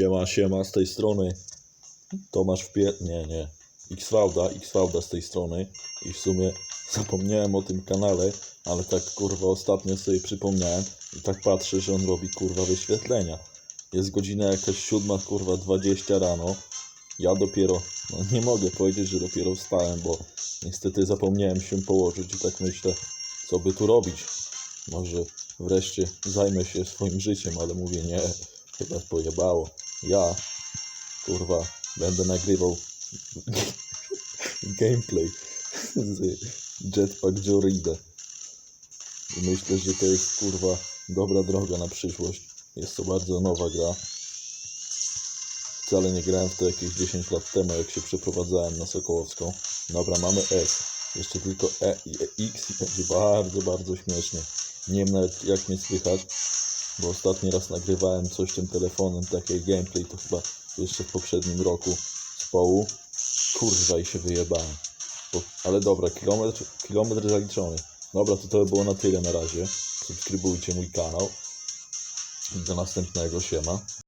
Siema, siema, z tej strony Tomasz w pie... Nie, nie. Xfauda, Xfauda z tej strony i w sumie zapomniałem o tym kanale, ale tak kurwa ostatnio sobie przypomniałem i tak patrzę, że on robi kurwa wyświetlenia. Jest godzina jakaś siódma, kurwa 20 rano. Ja dopiero, no nie mogę powiedzieć, że dopiero wstałem, bo niestety zapomniałem się położyć i tak myślę, co by tu robić. Może wreszcie zajmę się swoim życiem, ale mówię nie, chyba pojebało. Ja, kurwa, będę nagrywał gameplay z Jetpack Jorida. I myślę, że to jest kurwa dobra droga na przyszłość. Jest to bardzo nowa gra. Wcale nie grałem w to jakieś 10 lat temu, jak się przeprowadzałem na Sokołowską. Dobra, mamy S. Jeszcze tylko E i X i będzie bardzo, bardzo śmiesznie. Nie wiem nawet jak mnie słychać, bo ostatni raz nagrywałem coś tym telefonem, takie gameplay, to chyba jeszcze w poprzednim roku z połu. Kurwa i się wyjebałem. Bo, ale dobra, kilometr, kilometr zaliczony. Dobra, to to by było na tyle na razie. Subskrybujcie mój kanał. Do następnego, siema.